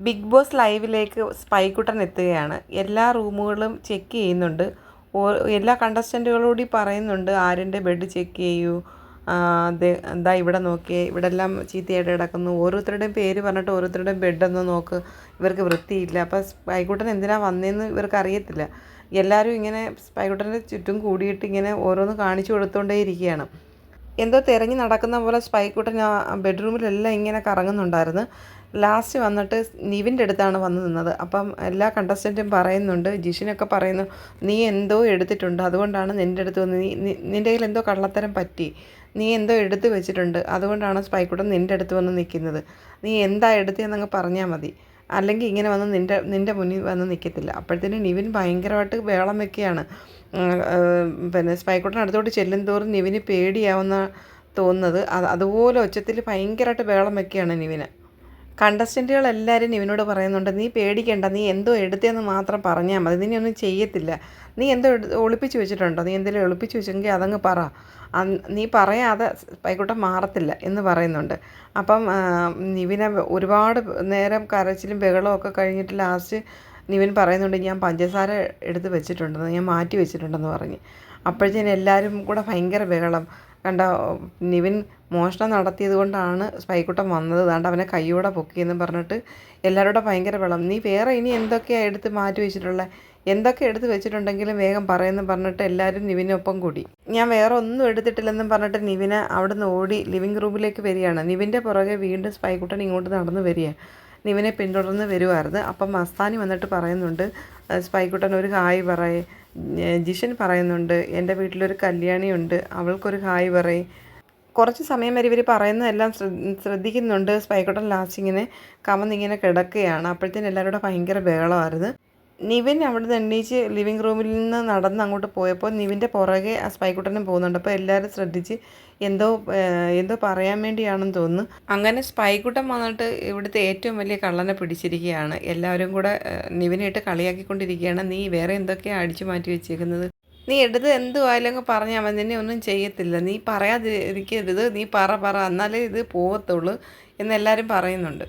Big boss ലൈവിലേക്ക് സ്പൈക്കുട്ടൻ എത്തുകയാണ്. എല്ലാ റൂമുകളും ചെക്ക് ചെയ്യുന്നുണ്ട്. എല്ലാ കണ്ടസ്റ്റന്റുകളോടി പറയുന്നുണ്ട് ആര്യന്റെ ബെഡ് ചെക്ക് ചെയ്യൂ. എന്താ ഇവിടെ നോക്കിയേ. ഇവിടെ എല്ലാം ചീത്തയായിട്ട് കിടക്കുന്നു. ഓരോരുത്തരുടെയും പേര് പറഞ്ഞിട്ട് ഓരോരുത്തരുടെയും ബെഡൊന്ന് നോക്ക്. ഇവർക്ക് വൃത്തിയില്ല. അപ്പോൾ സ്പൈക്കുട്ടൻ എന്തിനാ വന്നതെന്ന് ഇവർക്ക് അറിയത്തില്ല. എല്ലാവരും ഇങ്ങനെ സ്പൈക്കുട്ടന്റെ ചുറ്റും കൂടിയിട്ട് ഇങ്ങനെ ഓരോന്ന് കാണിച്ചു കൊടുത്തുകൊണ്ടേ ഇരിക്കുകയാണ്. എന്തോ തിരഞ്ഞു നടക്കുന്ന പോലെ സ്പൈക്കുട്ടൻ ആ ബെഡ്റൂമിലെല്ലാം ഇങ്ങനെ കറങ്ങുന്നുണ്ടായിരുന്നു. ലാസ്റ്റ് വന്നിട്ട് നിവിന്റെ അടുത്താണ് വന്നു നിന്നത്. അപ്പം എല്ലാ കണ്ടസ്റ്റന്റും പറയുന്നുണ്ട് ജിഷിനൊക്കെ പറയുന്നു നീ എന്തോ എടുത്തിട്ടുണ്ട്. അതുകൊണ്ടാണ് നിന്റെ അടുത്ത് വന്ന് നീ നിന്റെ കയ്യിൽ എന്തോ കള്ളത്തരം പറ്റി. നീ എന്തോ എടുത്ത് വെച്ചിട്ടുണ്ട്. അതുകൊണ്ടാണ് സ്പൈക്കുട്ടൻ നിന്റെ അടുത്ത് വന്ന് നിൽക്കുന്നത്. നീ എന്താ എടുത്തതെന്നങ്ങ് പറഞ്ഞാൽ മതി. അല്ലെങ്കിൽ ഇങ്ങനെ വന്ന് നിന്റെ നിന്റെ മുന്നിൽ വന്ന് നിൽക്കത്തില്ല. അപ്പോഴത്തേനും നിവിൻ ഭയങ്കരമായിട്ട് വേളം വെക്കുകയാണ്. പിന്നെ സ്പൈക്കുട്ടൻ അടുത്തോട്ട് ചെല്ലും തോറും നിവിന് പേടിയാവുന്ന തോന്നുന്നത്. അത് അതുപോലെ ഒച്ചത്തിൽ ഭയങ്കരമായിട്ട് വേളം വെക്കുകയാണ് നിവിന്. കണ്ടസ്റ്റന്റുകൾ എല്ലാവരും നിവിനോട് പറയുന്നുണ്ട് നീ പേടിക്കേണ്ട നീ എന്തോ എടുത്തതെന്ന് മാത്രം പറഞ്ഞാൽ മതി നിന്നെ ഒന്നും ചെയ്യത്തില്ല. നീ എന്തോ ഒളിപ്പിച്ച് വെച്ചിട്ടുണ്ടോ? നീ എന്തെങ്കിലും ഒളിപ്പിച്ച് വെച്ചെങ്കിൽ അതങ്ങ് പറ. നീ പറയാതെ പൈക്കോട്ടെ മാറത്തില്ല എന്ന് പറയുന്നുണ്ട്. അപ്പം നിവിനെ ഒരുപാട് നേരം കരച്ചിലും ബഹളവും ഒക്കെ കഴിഞ്ഞിട്ട് ലാസ്റ്റ് നിവിൻ പറയുന്നുണ്ട് ഞാൻ പഞ്ചസാര എടുത്ത് വെച്ചിട്ടുണ്ടെന്ന് ഞാൻ മാറ്റി വെച്ചിട്ടുണ്ടെന്ന് പറഞ്ഞ്. അപ്പോഴത്തേന് എല്ലാവരും കൂടെ ഭയങ്കര ബഹളം. കണ്ട നിവിൻ മോഷണം നടത്തിയത് കൊണ്ടാണ് സ്പൈക്കുട്ടൻ വന്നത്. ദാണ്ട് അവനെ കൈയോടെ പൊക്കിയെന്ന് പറഞ്ഞിട്ട് എല്ലാവരോടും ഭയങ്കര വെള്ളം നീ വേറെ ഇനി എന്തൊക്കെയാണ് എടുത്ത് മാറ്റി വെച്ചിട്ടുള്ളത് എന്തൊക്കെ എടുത്ത് വെച്ചിട്ടുണ്ടെങ്കിലും വേഗം പറയുമെന്ന് പറഞ്ഞിട്ട് എല്ലാവരും നിവിനൊപ്പം കൂടി. ഞാൻ വേറെ ഒന്നും എടുത്തിട്ടില്ലെന്നും പറഞ്ഞിട്ട് നിവിനെ അവിടുന്ന് ഓടി ലിവിങ് റൂമിലേക്ക് വരികയാണ്. നിവിന്റെ പുറകെ വീണ്ടും സ്പൈക്കുട്ടൻ ഇങ്ങോട്ട് നടന്ന് വരിക. നിവിനെ പിന്തുടർന്ന് വരുമായിരുന്നു അപ്പം മസ്താനി വന്നിട്ട് പറയുന്നുണ്ട് "ഏഹ് സ്പൈക്കുട്ടൻ ഒരു ഹായ് പറയേ. ജിഷൻ പറയുന്നുണ്ട് എന്റെ വീട്ടിലൊരു കല്യാണിയുണ്ട് അവൾക്കൊരു ഹായ് പറയും. കുറച്ച് സമയം വരെ ഇവർ പറയുന്നതെല്ലാം ശ്രദ്ധ- ശ്രദ്ധിക്കുന്നുണ്ട്. സ്പൈക്കോട്ടൻ ലാസ്റ്റ് ഇങ്ങനെ കമന്നിങ്ങനെ കിടക്കുകയാണ്. അപ്പോഴത്തേനും എല്ലാവരും കൂടെ ഭയങ്കര ബഹളമായിരുന്നു. നിവിൻ അവിടെ നിന്ന് എണ്ണീച്ച് ലിവിങ് റൂമിൽ നിന്ന് നടന്ന് അങ്ങോട്ട് പോയപ്പോൾ നിവിന്റെ പുറകെ ആ സ്പൈക്കുട്ടനും പോകുന്നുണ്ട്. അപ്പോൾ എല്ലാവരും ശ്രദ്ധിച്ച് എന്തോ എന്തോ പറയാൻ വേണ്ടിയാണെന്ന് തോന്നുന്നു. അങ്ങനെ സ്പൈക്കുട്ടൻ വന്നിട്ട് ഇവിടുത്തെ ഏറ്റവും വലിയ കള്ളനെ പിടിച്ചിരിക്കുകയാണ്. എല്ലാവരും കൂടെ നിവിനായിട്ട് കളിയാക്കിക്കൊണ്ടിരിക്കുകയാണ്. നീ വേറെ എന്തൊക്കെയാണ് അടിച്ചു മാറ്റി വെച്ചേക്കുന്നത്? നീ എടുത്ത് എന്തുവായാലും അങ്ങ് പറഞ്ഞാൽ മതി നിന്നെ ഒന്നും ചെയ്യത്തില്ല. നീ പറയാതിരിക്കരുത്. നീ പറ പറ. എന്നാലേ ഇത് പോകത്തുള്ളൂ എന്നെല്ലാവരും പറയുന്നുണ്ട്.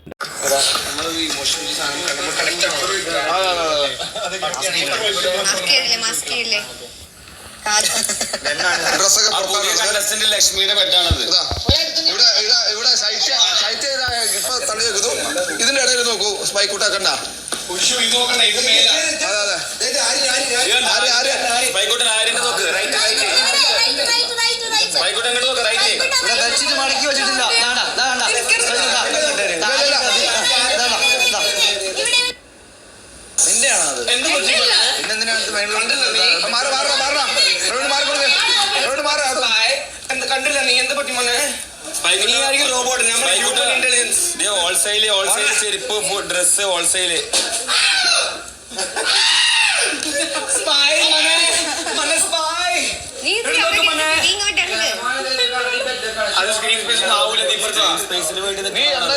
ലക്ഷ്മിയുടെ ബെഡാണത് ഇതാ ഇവിടെ ഇവിടെ ഇവിടെ ശൈത്യ ശൈത്യ ഇതാ ഇപ്പൊ തള്ളി വെക്കുന്നു ഇതിന്റെ ഇടയിൽ നോക്കൂ സ്പൈക്ക് കണ്ട ഇത് നോക്കണ്ട ഇത് മേല. അതെ അതെ. ആര് ആര് ബൈക്കോട്ടൻ ആര്യന്റെ നോക്ക് റൈറ്റ് റൈറ്റ് നോക്ക് റൈറ്റ് ഇവിടെ വെച്ചിട്ട് മടക്കി വെച്ചിട്ടില്ല. നിന്റെയാണോ അത് എന്ത് പറ്റി? പിന്നെന്തിനാണ് ഇത് മേളിൽ മാറി മാറ മാറ റോഡ് മാറി കൊടുക്ക് റോഡ് മാറ. കണ്ടില്ല നീ? എന്ത് പറ്റി മോനെ? റോബോട്ട് ഹോൾസെയിൽ ഹോൾസെയിൽ ചെരുപ്പ് ഡ്രസ് ഹോൾസെയിൽ നീ ഇത് അവിടെ ഇരുന്ന് നീ ഇങ്ങോട്ട് ഇറങ്ങ്. അത് സ്ക്രീൻ സ്പേസ് ആവൂല നീ സ്പേസിൽ വേണ്ടി നീ എന്തായാലും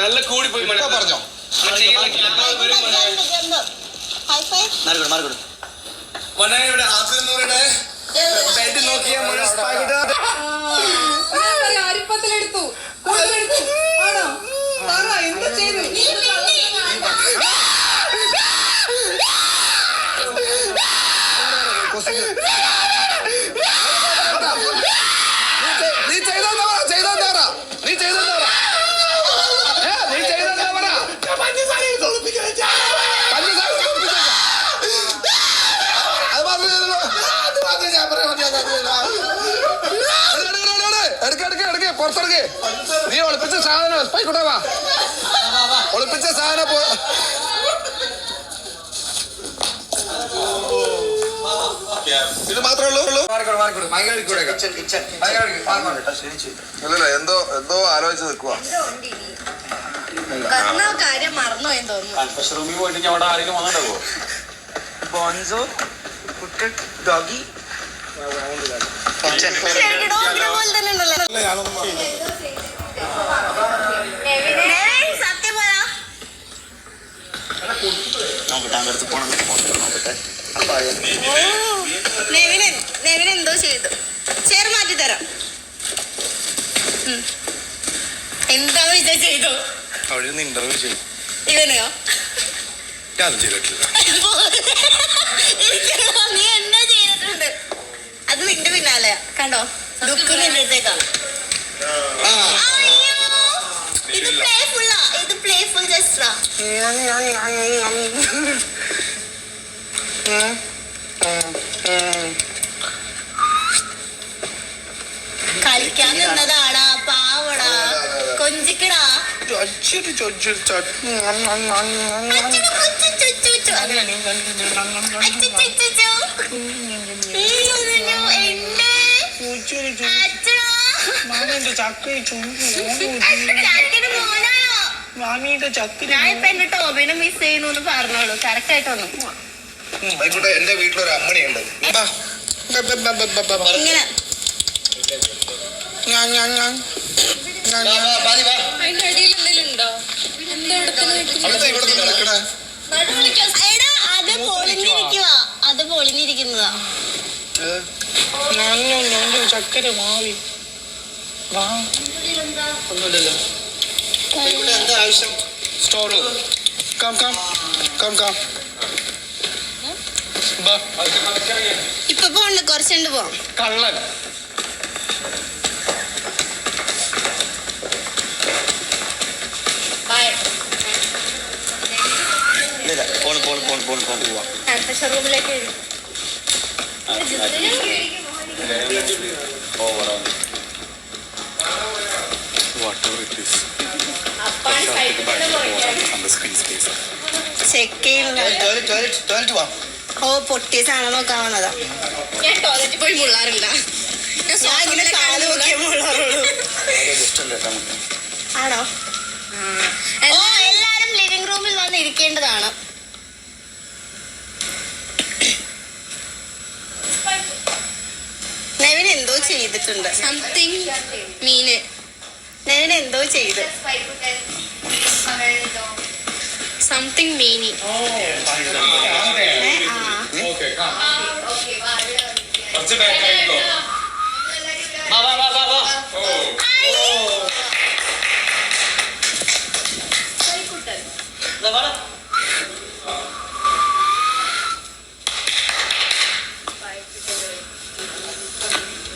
നല്ല കൂടി പോയി പറഞ്ഞോ? മാറിക്കൊടു മാറിക്കൊടു. മോനെ ഇവിടെ ആസിലൂടെ ബെഡ് നോക്കിയ അരിപ്പത്തിലെടുത്തു. ആണോ? എന്ത് ചെയ്തു നീ ചെയ്തെന്താ പറ ചെയ്തെന്താ പറ നീ ചെയ്തെന്താ പറ ഏ, നീ ചെയ്തെന്താ പറ പഞ്ചസാര ഒളിപ്പിച്ചേക്കാം. അത് മാത്രമേ ചെയ്തുള്ളൂ. എട്, എട്, എട്, എട്. എടുക്ക്, എടുക്ക്, എടുക്ക്, പുറത്തെടുക്ക്. നീ ഒളിപ്പിച്ച സാധനം പോയിക്കോട്ടെ വാ. ഒളിപ്പിച്ച സാധനം പോ ഇത് മാത്രമേ ഉള്ളൂ? അല്ലല്ല എന്തോ എന്തോ ആലോചിച്ച് നിൽക്കുക കാര്യം മറന്നോ എന്ന് തോന്നുന്നു. റൂമിൽ പോയിട്ട് ഞാൻ അവിടെ ആരെങ്കിലും വന്നിട്ടുണ്ടോ? ബോൺസോ കുട്ട ഡോഗി. കിച്ചൺ നോക്കട്ടെ അങ്ങ് അടുത്ത് പോണം. നോക്കട്ടെ നെവിൻ എന്തോ ചെയ്തു. ചേർ മാറ്റി തരാം. എന്താ വെച്ചാ ചെയ്തു അവിടെ നിന്ന് ഇന്റർവ്യൂ ചെയ്തു. ഇവനെയോ? ഞാൻ ചെയ്തിട്ടില്ല. നീ എന്നാ ചെയ്തിട്ടുണ്ട്? അത് നിന്റെ പിന്നാലെയാ. കണ്ടോ? ദുഃഖം നിന്റെ അടുത്തേക്കാണ്. ജസ്റ്റാ കളിക്കാൻ നിന്നതാടാ പാവടാ. കൊഞ്ചിക്കടാ. അച്ഛന് ചുച്ചു. അച്ഛടാ. ചാക്കിന് മോനാണോ? ഞാനിപ്പോ എന്റെ ടോബിനെ മിസ് ചെയ്യുന്നു എന്ന് പറഞ്ഞോളൂ കറക്റ്റ് ആയിട്ട് വന്നു ആയിക്കോട്ടെ എന്റെ വീട്ടിലൊരു അമ്മണിയുണ്ട്. ബാ. ബ, ബ, ബ, ബ, ബ, ബ. ഇങ്ങനെ. ഞാൻ, ഞാൻ, ഞാൻ. ഞാൻ, ഞാൻ. അടുത്ത ഇവിടെ തന്നെ നിൽക്കണേ എടാ അത് പൊളിഞ്ഞിരിക്കുവാ. അത് പൊളിഞ്ഞിരിക്കുന്നതാ. ഒന്നുമില്ലല്ലോ. ഇവിടെ എന്താ ആവശ്യം? Store room come come come come ബാ. ഇപ്പൊ പോണ്ട് കുറച്ചുണ്ട് പോവാം കള്ളൻ. പോണ് പോണ് പോണ് പോണ് പോണ് പോവാം അടുത്ത ഷോറൂമിലേക്ക് വാട്ടർ it is, ചെക്ക് ചെയ്യുന്ന ഓ പൊട്ടിയ സാധനം നോക്കാൻ വന്നതാ. ഞാൻ ടോയ്ലറ്റിൽ പോയി മുള്ളാറില്ല. ഞാൻ ഇങ്ങനെ കാൽ നോക്കിയേ മുള്ളാറുള്ളൂ. ആണോ? ഓ എല്ലാരും ലിവിംഗ് റൂമിൽ വന്ന് ഇരിക്കേണ്ടതാണ്. നെവിൻ എന്തോ ചെയ്തിട്ടുണ്ട്. സംതിങ് മീന്. നെവിൻ എന്തോ ചെയ്ത്. സംതിങ് മീനി. വാ വാ വാ വാ വാ ദാ വാടാ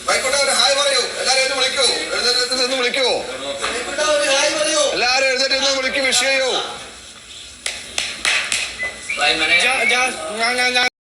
ആയിക്കോട്ടെ ഒരു ഹായ് പറയൂ എല്ലാരും ഒന്ന് വിളിക്കൂ എഴുന്നേറ്റ് നിന്ന് വിളിക്കൂ ഒരു ഹായ് പറയൂ എല്ലാരും എഴുന്നേറ്റ് നിന്ന് വിളിക്കും വിഷ് ചെയ്യൂ ബൈ മനെ